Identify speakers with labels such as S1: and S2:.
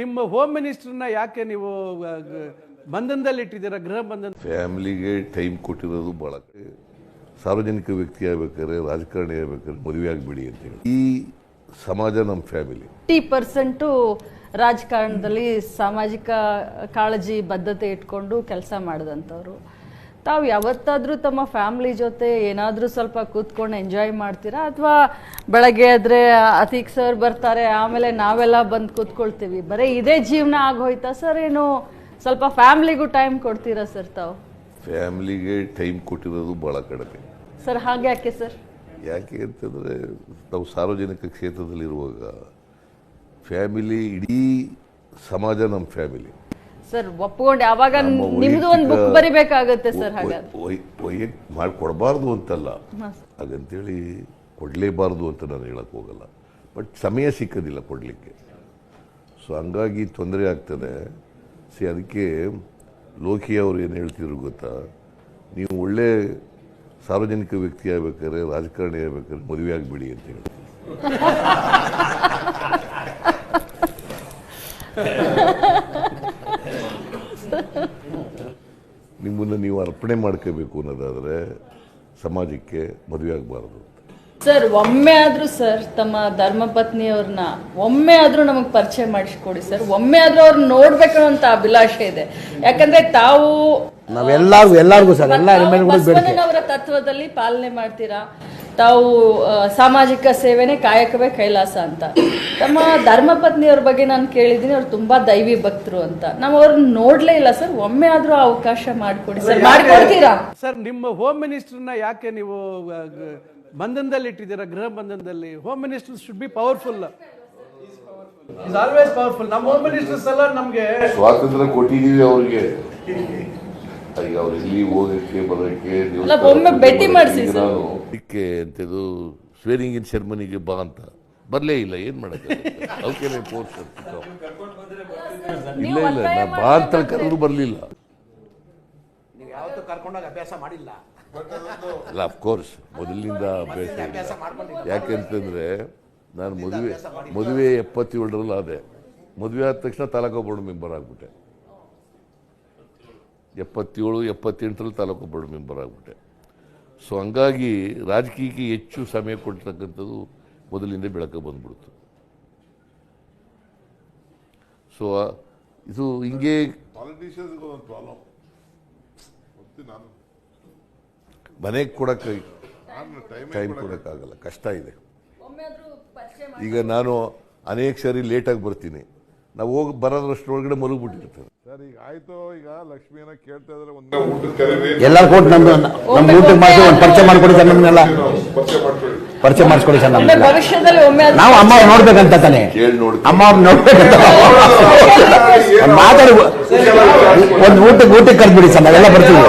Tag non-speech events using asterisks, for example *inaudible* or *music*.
S1: ನಿಮ್ಮ ಹೋಮ್ ಮಿನಿಸ್ಟರ್ನ ಯಾಕೆ ನೀವು ಬಂಧನದಲ್ಲಿ ಇಟ್ಟಿದ್ದೀರಾ ಗೃಹ ಬಂಧನ?
S2: ಫ್ಯಾಮಿಲಿಗೆ ಟೈಮ್ ಕೊಟ್ಟಿರೋದು ಭಾಳ ಸಾರ್ವಜನಿಕ ವ್ಯಕ್ತಿ ಆಗ್ಬೇಕಾದ್ರೆ ರಾಜಕಾರಣಿ ಆಗ್ಬೇಕಾದ್ರೆ ಮದುವೆ ಅಂತ ಹೇಳಿ. ಈ ಸಮಾಜ ನಮ್ಮ ಫ್ಯಾಮಿಲಿ.
S3: ಟಿ ಪರ್ಸೆಂಟು ರಾಜಕಾರಣದಲ್ಲಿ ಸಾಮಾಜಿಕ ಕಾಳಜಿ ಬದ್ಧತೆ ಇಟ್ಕೊಂಡು ಕೆಲಸ ಮಾಡಿದಂಥವ್ರು. ತಾವು ಯಾವತ್ತಾದರೂ ತಮ್ಮ ಫ್ಯಾಮಿಲಿ ಜೊತೆ ಏನಾದರೂ ಸ್ವಲ್ಪ ಕೂತ್ಕೊಂಡು ಎಂಜಾಯ್ ಮಾಡ್ತೀರಾ? ಅಥವಾ ಬೆಳಗ್ಗೆ ಆದರೆ ಅತೀಕ್ ಸರ್ ಬರ್ತಾರೆ ಆಮೇಲೆ ನಾವೆಲ್ಲ ಬಂದು ಕೂತ್ಕೊಳ್ತೀವಿ. ಬರೀ ಇದೇ ಜೀವನ ಆಗೋಯ್ತಾ ಸರ್? ಏನು ಸ್ವಲ್ಪ ಫ್ಯಾಮ್ಲಿಗೂ ಟೈಮ್ ಕೊಡ್ತೀರಾ ಸರ್ ತಾವು?
S2: ಫ್ಯಾಮಿಲಿಗೆ ಟೈಮ್ ಕೊಟ್ಟಿರೋದು ಭಾಳ ಕಡಿಮೆ.
S3: ಸರ್ ಹಾಗೆ ಯಾಕೆ ಸರ್?
S2: ಯಾಕೆ ಅಂತಂದರೆ ನಾವು ಸಾರ್ವಜನಿಕ ಕ್ಷೇತ್ರದಲ್ಲಿರುವಾಗ ಫ್ಯಾಮಿಲಿ ಇಡೀ ಸಮಾಜ ನಮ್ಮ ಫ್ಯಾಮಿಲಿ.
S3: ಸರ್ ಒಪ್ಕೊಂಡು ಯಾವಾಗ ನಿಮ್ದು ಒಂದು ಬುಕ್ ಬರಿಬೇಕಾಗುತ್ತೆ ಸರ್ ಹಾಗಾದ್ರೆ.
S2: ಮಾಡಿ ಕೊಡಬಾರ್ದು ಅಂತಲ್ಲ. ಹಾಗಂತೇಳಿ ಕೊಡಲೇಬಾರ್ದು ಅಂತ ನಾನು ಹೇಳಕ್ಕೆ ಹೋಗಲ್ಲ. ಬಟ್ ಸಮಯ ಸಿಕ್ಕೋದಿಲ್ಲ ಕೊಡಲಿಕ್ಕೆ. ಸೊ ಹಂಗಾಗಿ ತೊಂದರೆ ಆಗ್ತದೆ. ಸಿ ಅದಕ್ಕೆ ಲೋಕಿ ಅವರು ಏನು ಹೇಳ್ತಿದ್ರು ಗೊತ್ತಾ? ನೀವು ಒಳ್ಳೆ ಸಾರ್ವಜನಿಕ ವ್ಯಕ್ತಿ ಆಗ್ಬೇಕಾದ್ರೆ ರಾಜಕಾರಣಿ ಆಗ್ಬೇಕಾದ್ರೆ ಮದುವೆ ಆಗಿಬಿಡಿ ಅಂತ ಹೇಳ್ತಾರೆ *laughs* ನಿಮ್ಮನ್ನು ನೀವು ಅರ್ಪಣೆ ಮಾಡ್ಕೋಬೇಕು ಅನ್ನೋದಾದರೆ ಸಮಾಜಕ್ಕೆ ಮದುವೆ ಆಗಬಾರ್ದು
S3: ಸರ್ ಒಮ್ಮೆ ಆದರೂ ಸರ್ ತಮ್ಮ ಧರ್ಮಪತ್ನಿಯವ್ರನ್ನ ಒಮ್ಮೆ ಆದರೂ ನಮಗೆ ಪರಿಚಯ ಮಾಡಿಸ್ಕೊಡಿ ಸರ್. ಒಮ್ಮೆ ಆದರೂ ಅವ್ರನ್ನ ನೋಡ್ಬೇಕು ಅಂತ ಅಭಿಲಾಷೆ ಇದೆ. ಯಾಕಂದ್ರೆ ತಾವು
S4: ನಾವೆಲ್ಲರಿಗೂ ಎಲ್ಲರಿಗೂ ಸರ್ ಎಲ್ಲ
S3: ಅವರ ತತ್ವದಲ್ಲಿ ಪಾಲನೆ ಮಾಡ್ತೀರಾ? ತಾವು ಸಾಮಾಜಿಕ ಸೇವೆನೇ ಕಾಯಕವೇ ಕೈಲಾಸ ಅಂತ. ತಮ್ಮ ಧರ್ಮಪತ್ನಿಯವ್ರ ಬಗ್ಗೆ ನಾನು ಕೇಳಿದ್ದೀನಿ ಅವ್ರು ತುಂಬಾ ದೈವಿ ಭಕ್ತರು ಅಂತ. ನಾವು ಅವ್ರನ್ನ ನೋಡ್ಲೇ ಇಲ್ಲ ಸರ್ ಒಮ್ಮೆ ಆದ್ರೂ ಅವಕಾಶ ಮಾಡಿಕೊಡಿ ಸರ್. ಮಾಡ್ಕೊಡ್ತೀರಾ?
S1: ಸರ್ ನಿಮ್ಮ ಹೋಮ್ ಮಿನಿಸ್ಟರ್ನ ಯಾಕೆ ನೀವು ಬಂಧನದಲ್ಲಿ ಇಟ್ಟಿದ್ದೀರಾ ಗೃಹ ಬಂಧನದಲ್ಲಿ? Home minister should be powerful is always powerful ನಮ್ಮ ಹೋಮ್ ಮಿನಿಸ್ಟರ್ಸ್ ಎಲ್ಲ ನಮಗೆ
S2: ಸ್ವಾತಂತ್ರ್ಯ ಕೊಟ್ಟಿದ್ದೀವಿ ಅವ್ರಿಗೆ. ಈಗ ಅವ್ರು ಇಲ್ಲಿ ಹೋಗಕ್ಕೆ ಬರೋಕ್ಕೆ
S3: ಅಲ್ಲ, ಒಮ್ಮೆ ಭೇಟಿ ಮಾಡ್ಸಿ ಸರ್.
S2: ಅದಕ್ಕೆ ಅಂತದ್ದು ಸ್ವೇರಿಂಗ್ ಇನ್ ಸೆರೆಮನಿಗೆ ಬಾ ಅಂತ. ಬರಲೇ ಇಲ್ಲ ಏನ್ ಮಾಡಕ್ಕೆ ಅವಕ್ಕೆ ಫೋರ್ಸ್ ಇಲ್ಲ ಇಲ್ಲ ನಾ ಬಾ ಅಂತ ಕರೆದು ಬರಲಿಲ್ಲ.
S4: ನೀವು ಯಾವತ್ತೂ ಕರ್ಕೊಂಡೋಗಿ ಅಭ್ಯಾಸ ಮಾಡಿಲ್ಲ.
S2: ಅಲ್ಲ ಅಫ್ಕೋರ್ಸ್ ಮೊದಲಿನಿಂದ ಅಭ್ಯಾಸ ಇಲ್ಲ. ಯಾಕೆಂತಂದ್ರೆ ನಾನು ಮದುವೆ ಮದುವೆ ಎಪ್ಪತ್ತೇಳರಲ್ಲಿ ಆದೆ. ಮದುವೆ ಆದ ತಕ್ಷಣ ತಾಲೂಕು ಬೋರ್ಡ್ ಮೆಂಬರ್ ಆಗ್ಬಿಟ್ಟೆ. ಎಪ್ಪತ್ತೇಳು ಎಪ್ಪತ್ತೆಂಟರಲ್ಲಿ ತಾಲೂಕು ಬೋರ್ಡ್ ಮೆಂಬರ್ ಆಗಿಬಿಟ್ಟೆ. ಸೊ ಹಂಗಾಗಿ ರಾಜಕೀಯಕ್ಕೆ ಹೆಚ್ಚು ಸಮಯ ಕೊಡ್ತಕ್ಕಂಥದ್ದು ಮೊದಲಿಂದ ಬೆಳಕ ಬಂದ್ಬಿಡ್ತು. ಸೊ ಇದು ಹಿಂಗೆ ಮನೆಗೆ ಕೊಡಕ್ಕೆ
S5: ಟೈಮ್
S2: ಕೊಡೋಕ್ಕಾಗಲ್ಲ ಕಷ್ಟ ಇದೆ. ಈಗ ನಾನು ಅನೇಕ ಸರಿ ಲೇಟಾಗಿ ಬರ್ತೀನಿ. ನಾವು ಹೋಗಿ ಬರೋದ್ರಷ್ಟರೊಳಗಡೆ ಮಲಗಿಬಿಟ್ಟಿರ್ತೇವೆ.
S5: ಸರ್ ಈಗ ಆಯ್ತು ಈಗ ಲಕ್ಷ್ಮಿಯನ್ನ ಕೇಳ್ತಾ ಇದ್ರೆ ಒಂದು ಊಟಕ್ಕೆ ಕರೀರಿ
S4: ಎಲ್ಲರೂ ಕೊಟ್ಟು ನಮ್ದು ನಮ್ಮ ಊಟಕ್ಕೆ ಮಾಡಿ ಒಂದು ಪರಿಚಯ ಮಾಡ್ಕೊಡಿ ಸರ್ ನಮ್ಮನ್ನೆಲ್ಲ
S5: ಪರಿಚಯ ಮಾಡ್ಕೊಳ್ಳಿ
S4: ಪರಿಚಯ ಮಾಡಿಸ್ಕೊಡಿ ಸರ್ ನಮ್ಮನ್ನೆಲ್ಲ
S3: ಭವಿಷ್ಯದಲ್ಲಿ ಒಮ್ಮೆ
S4: ನಾವು ಅಮ್ಮ ಅವ್ರು ನೋಡ್ಬೇಕಂತ ತಾನೆ.
S2: ಕೇಳಿ ನೋಡಿ
S4: ಅಮ್ಮ ಅವ್ರು ನೋಡ್ಬೇಕಂತ. *laughs* ಒಂದ್ ಮಾತಾಡಿ ಒಂದು ಊಟಕ್ಕೆ ಊಟಕ್ಕೆ ಕರ್ಬಿಡಿ ಸರ್ ನಾವೆಲ್ಲ ಬರ್ತೀವಿ.